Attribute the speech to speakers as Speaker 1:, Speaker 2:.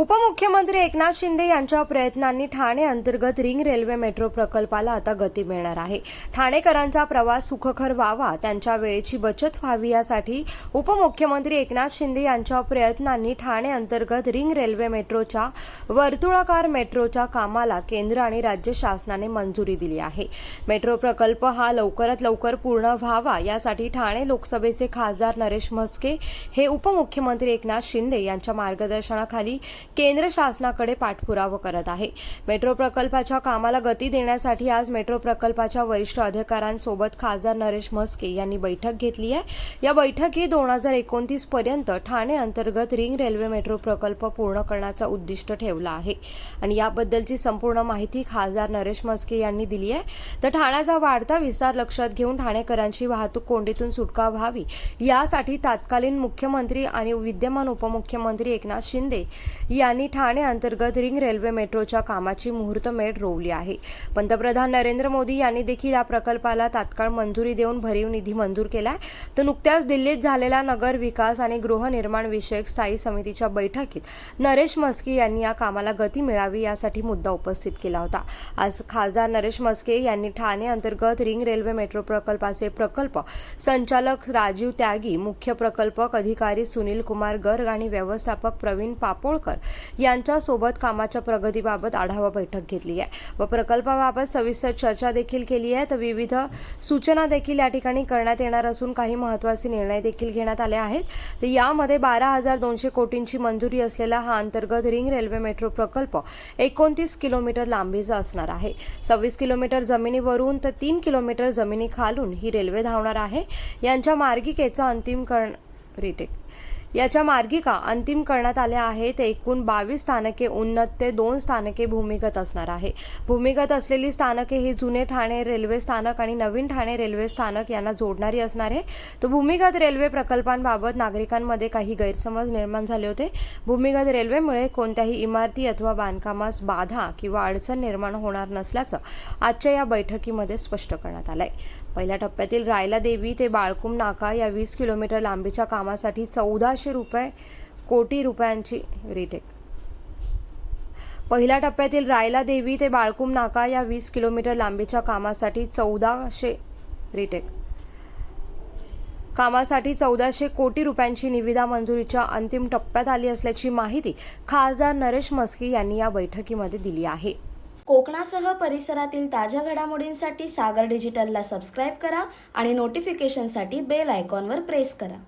Speaker 1: उपमुख्यमंत्री एकनाथ शिंदे यांच्या प्रयत्नांनी ठाणे अंतर्गत रिंग रेल्वे मेट्रो प्रकल्पाला आता गती मिळणार आहे. ठाणेकरांचा प्रवास सुखकर व्हावा त्यांच्या वेळेची बचत व्हावी यासाठी उपमुख्यमंत्री एकनाथ शिंदे यांच्या प्रयत्नांनी ठाणे अंतर्गत रिंग रेल्वे मेट्रोच्या वर्तुळाकार मेट्रोच्या कामाला केंद्र आणि राज्य शासनाने मंजुरी दिली आहे. मेट्रो प्रकल्प हा लवकरात लवकर पूर्ण व्हावा यासाठी ठाणे लोकसभेचे खासदार नरेश म्हस्के हे उपमुख्यमंत्री एकनाथ शिंदे यांच्या मार्गदर्शनाखाली केंद्र शासनाकडे पाठपुरावा करत आहे. मेट्रो प्रकल्पाच्या कामाला गती देण्यासाठी आज मेट्रो प्रकल्पाच्या वरिष्ठ अधिकाऱ्यांसोबत खासदार नरेश म्हस्के यांनी बैठक घेतली आहे. या बैठकीत दोन हजार एकोणतीस पर्यंत ठाणे अंतर्गत रिंग रेल्वे मेट्रो प्रकल्प पूर्ण करण्याचा उद्दिष्ट ठेवला आहे. आणि याबद्दलची संपूर्ण माहिती खासदार नरेश म्हस्के यांनी दिली आहे. तर ठाण्याचा वाढता विस्तार लक्षात घेऊन ठाणेकरांची वाहतूक कोंडीतून सुटका व्हावी यासाठी तात्कालीन मुख्यमंत्री आणि विद्यमान उपमुख्यमंत्री एकनाथ शिंदे यांनी ठाणे अंतर्गत रिंग रेल्वे मेट्रोच्या कामाची मुहूर्तमेढ रोवली आहे. पंतप्रधान नरेंद्र मोदी यांनी देखील या प्रकल्पाला तात्काळ मंजुरी देऊन भरीव निधी मंजूर केला आहे तर नुकत्याच दिल्लीत झालेल्या नगर विकास आणि गृहनिर्माण विषयक स्थायी समितीच्या बैठकीत नरेश मस्के यांनी या कामाला गती मिळावी यासाठी मुद्दा उपस्थित केला होता. आज खासदार नरेश मस्के यांनी ठाणे अंतर्गत रिंग रेल्वे मेट्रो प्रकल्पाचे प्रकल्प संचालक राजीव त्यागी मुख्य प्रकल्पक अधिकारी सुनील कुमार गर्ग आणि व्यवस्थापक प्रवीण पापोळकर यांच्यासोबत कामाच्या प्रगतीबाबत आढावा बैठक घेतली आहे. व प्रकल्पाबाबत सविस्तर चर्चा देखील केली आहे. तर विविध सूचना देखील या ठिकाणी करण्यात येणार असून काही महत्त्वाचे निर्णय देखील घेण्यात आले आहेत. तर यामध्ये बारा हजार दोनशे कोटींची मंजुरी असलेला हा अंतर्गत रिंग रेल्वे मेट्रो प्रकल्प एकोणतीस किलोमीटर लांबीचा असणार आहे. सव्वीस किलोमीटर जमिनीवरून तर तीन किलोमीटर जमिनीखालून ही रेल्वे धावणार आहे. यांच्या मार्गिकेचा अंतिम करण रिटेक याच्या मार्गिका अंतिम करण्यात आल्या आहेत एकूण बावीस स्थानके उन्नत ते दोन स्थानके भूमिगत असणार आहे. भूमिगत असलेली स्थानके ही जुने ठाणे रेल्वे स्थानक आणि नवीन ठाणे रेल्वे स्थानक यांना जोडणारी असणार आहे. तर भूमिगत रेल्वे प्रकल्पांबाबत नागरिकांमध्ये काही गैरसमज निर्माण झाले होते. भूमिगत रेल्वेमुळे कोणत्याही इमारती अथवा बांधकामास बाधा किंवा अडचण निर्माण होणार नसल्याचं आजच्या या बैठकीमध्ये स्पष्ट करण्यात आलंय. पहिल्या टप्प्यातील रायला देवी ते बाळकुम नाका या वीस किलोमीटर लांबीच्या कामासाठी चौदा चौदाशे रुपये कोटी रुपयांची रिटेक पहिल्या टप्प्यातील रायला देवी ते बाळकुम नाका या वीस किलोमीटर लांबीच्या कामासाठी चौदाशे रिटेक कामासाठी चौदाशे कोटी रुपयांची निविदा मंजुरीच्या अंतिम टप्प्यात आली असल्याची माहिती खासदार नरेश मस्की यांनी या बैठकीमध्ये दिली आहे.
Speaker 2: कोकणासह परिसरातील ताज्या घडामोडींसाठी सागर डिजिटलला सबस्क्राईब करा आणि नोटिफिकेशनसाठी बेल आयकॉनवर प्रेस करा.